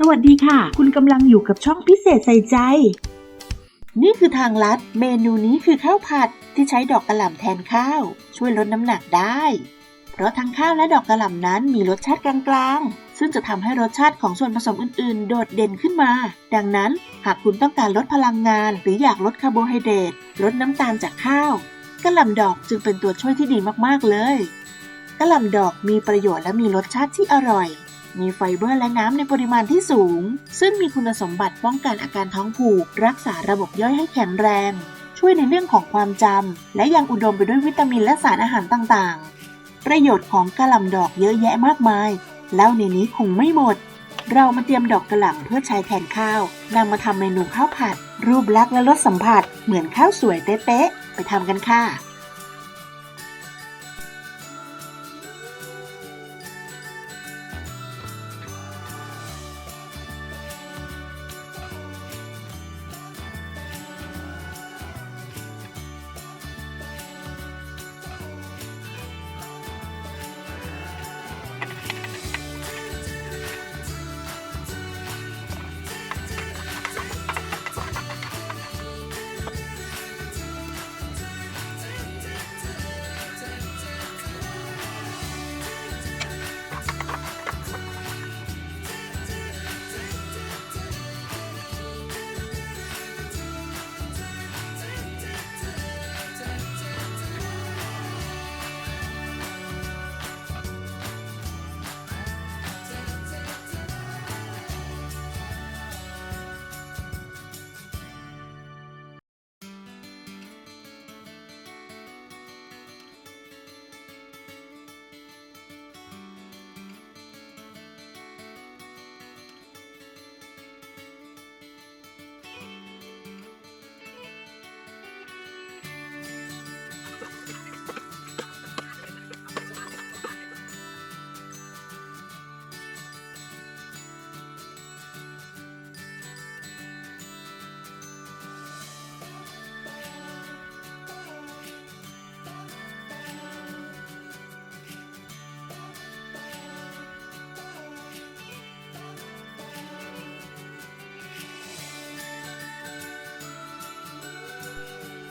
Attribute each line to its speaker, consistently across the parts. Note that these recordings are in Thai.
Speaker 1: สวัสดีค่ะ คุณกำลังอยู่กับช่องพิเศษใส่ใจ
Speaker 2: นี่คือทางลัด เมนูนี้คือข้าวผัดที่ใช้ดอกกระหล่ำแทนข้าว ช่วยลดน้ำหนักได้ เพราะทั้งข้าวและดอกกระหล่ำนั้นมีรสชาติกลางๆ ซึ่งจะทำให้รสชาติของส่วนผสมอื่นๆ โดดเด่นขึ้นมา ดังนั้นหากคุณต้องการลดพลังงาน หรืออยากลดคาร์โบไฮเดรตลดน้ำตาลจากข้าวกระหล่ำดอกจึงเป็นตัวช่วยที่ดีมากๆเลยกระหล่ำดอกมีประโยชน์และมีรสชาติที่อร่อย มีไฟเบอร์และน้ำในปริมาณที่สูง ซึ่งมีคุณสมบัติป้องกันอาการท้องผูก รักษาระบบย่อยให้แข็งแรง ช่วยในเรื่องของความจำ และยังอุดมไปด้วยวิตามินและสารอาหารต่างๆ ประโยชน์ของกระหล่ำดอกเยอะแยะมากมาย แล้วในนี้คงไม่หมด เรามาเตรียมดอกกระหล่ำเพื่อใช้แทนข้าวนำมาทำเมนูข้าวผัด รูปลักษณ์และรสสัมผัส เหมือนข้าวสวยเป๊ะๆไปทำกันค่ะ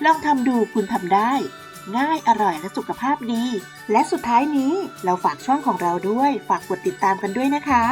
Speaker 2: ลองทำดูคุณทำได้ ง่ายอร่อยและสุขภาพดี และสุดท้ายนี้เราฝากช่องของเราด้วย ฝากกดติดตามกันด้วยนะคะ